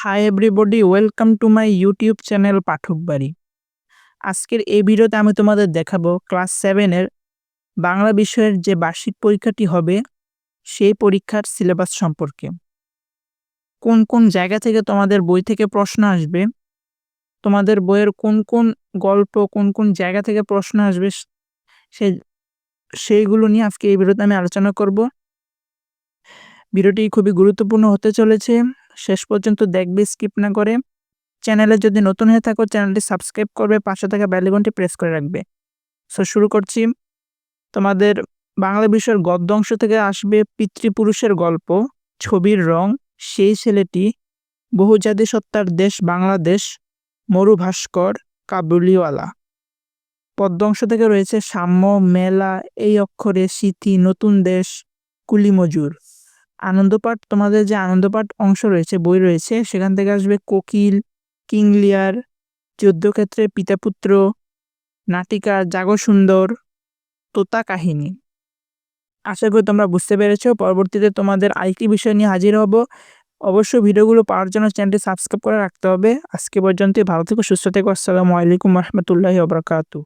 Hi everybody welcome to my YouTube channel পাঠক বাড়ি আজকের এই ভিডিওতে আমি তোমাদের দেখাবো ক্লাস সেভেনের বাংলা বিষয়ের যে বার্ষিক পরীক্ষাটি হবে, সেই পরীক্ষার সিলেবাস সম্পর্কে। কোন কোন জায়গা থেকে তোমাদের বই থেকে প্রশ্ন আসবে, তোমাদের বইয়ের কোন কোন গল্প, কোন কোন জায়গা থেকে প্রশ্ন আসবে, সে, সেইগুলো নিয়ে আজকে এই ভিডিওতে আমি আলোচনা করব। ভিডিওটি খুবই গুরুত্বপূর্ণ হতে চলেছে। শেষ পর্যন্ত দেখবে স্কিপ না করে চ্যানেলে যদি নতুন হয়ে থাকো চ্যানেলটি সাবস্ক্রাইব করবে, পাশে থাকা বেলিগনটি প্রেস করে রাখবে। সো শুরু করছি। তোমাদের বাংলা বিষয়ের গদ্য অংশ থেকে আসবে পিতৃপুরুষের গল্প, ছবির রং, সেই ছেলেটি বহুজাতি সত্তার দেশ বাংলাদেশ মরু ভাস্কর কাবুলিওয়ালা। পদ্য অংশ থেকে রয়েছে সাম্য, মেলা, এই অক্ষরে স্মৃতি, নতুন দেশ, কুলিমজুর। আনন্দপাঠ তোমাদের যে আনন্দপাঠ অংশ রয়েছে, বই রয়েছে, সেখান থেকে আসবে কোকিল, কিংলিয়ার, যুদ্ধক্ষেত্রে পিতাপুত্র, নাটিকা জাগো সুন্দর তোতা কাহিনী। আশা করি তোমরা বুঝতে পেরেছ। পরবর্তীতে তোমাদের আরেকটি বিষয় নিয়ে হাজির হব। অবশ্যই ভিডিওগুলো পাওয়ার জন্য চ্যানেলটি সাবস্ক্রাইব করে রাখতে হবে। আজকে পর্যন্ত ভালো থেকো, সুস্থ থেকো। আসসালামু আলাইকুম রহমতুল্লাহি ওবরাকাতু